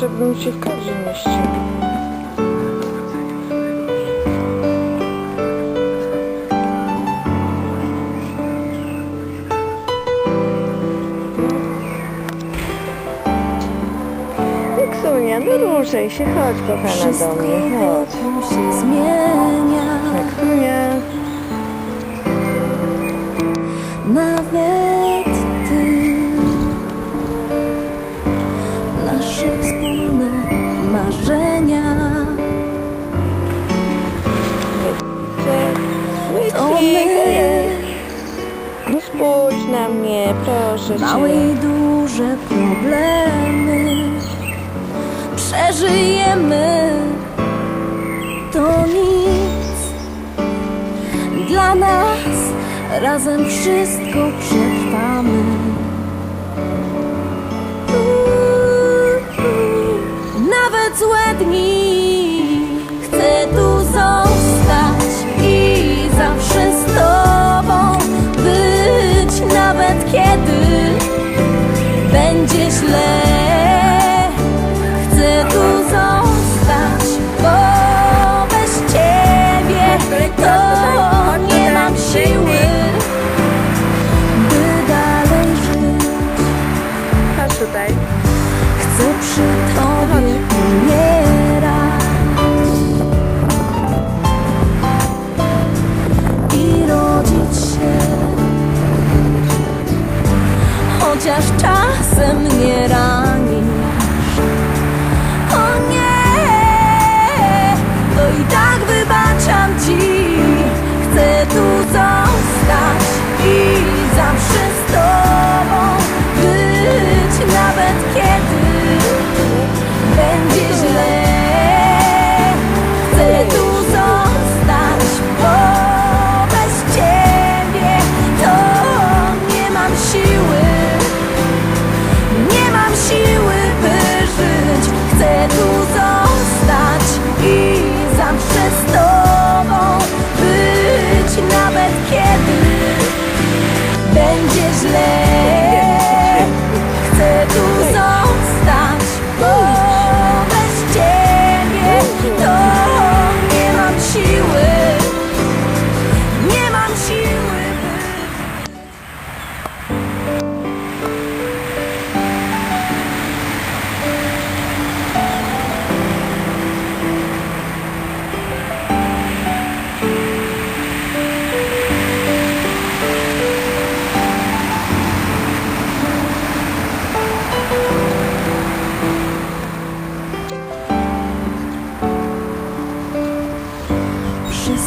żebym się w każdym mieście. Miksunia, wyruszaj no się, chodź kochana do mnie, chodź. się zmienia. Tak, Miksunia. Nawet Proszę cię. Małe i duże problemy przeżyjemy. To nic dla nas, razem wszystko przetrwamy.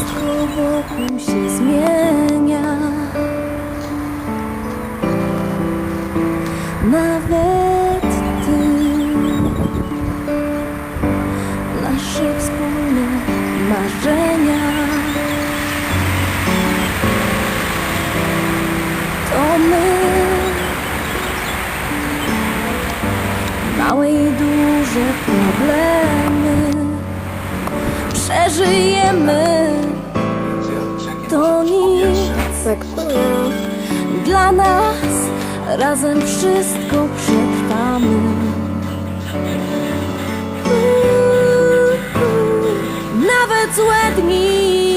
Wszystko wokół się zmienia. Nawet ty. Nasze wspólne marzenia. To my. Małe i duże problemy. Przeżyjemy. Dla nas razem wszystko przetrwamy. Nawet złe dni.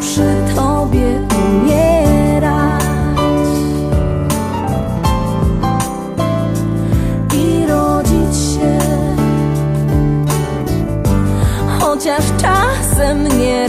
przy Tobie umierać. I rodzić się, chociaż czasem nie